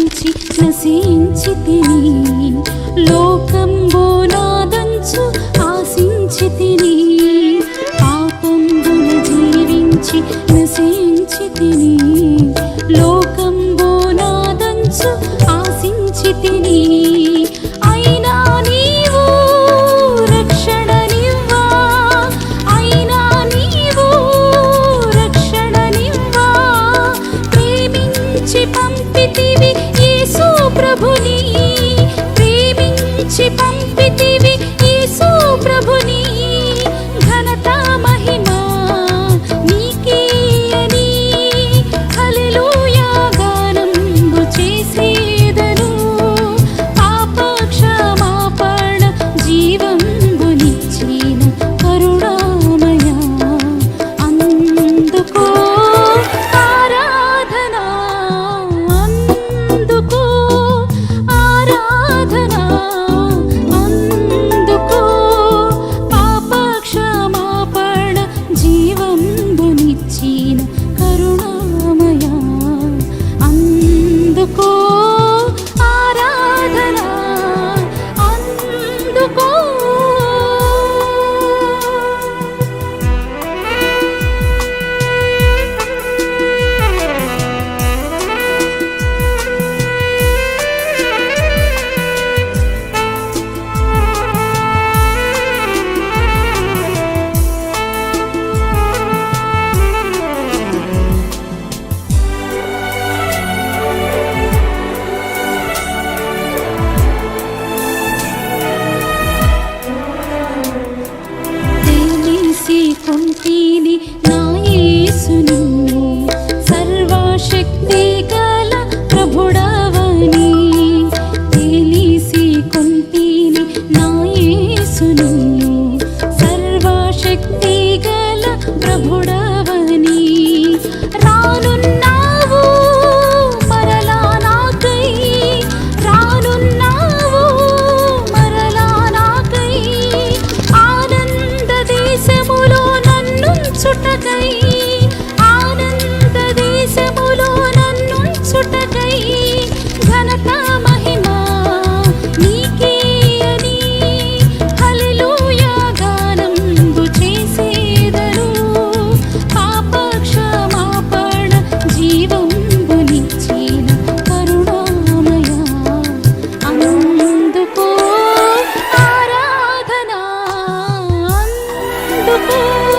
నశించి నశించి తిని. లోకంబో నాదంచు ఆశించి తిని. పాపంబున జీవించి నశించి తిని. లోకంబో నాదంచు ఆశించి తిని. పంపితివి Бог. ప్రభుడవని. రానున్నావు మరలా నాకై. రానున్నావు మరలా నాకై. ఆనంద దేశములో నన్ను చుటకై 不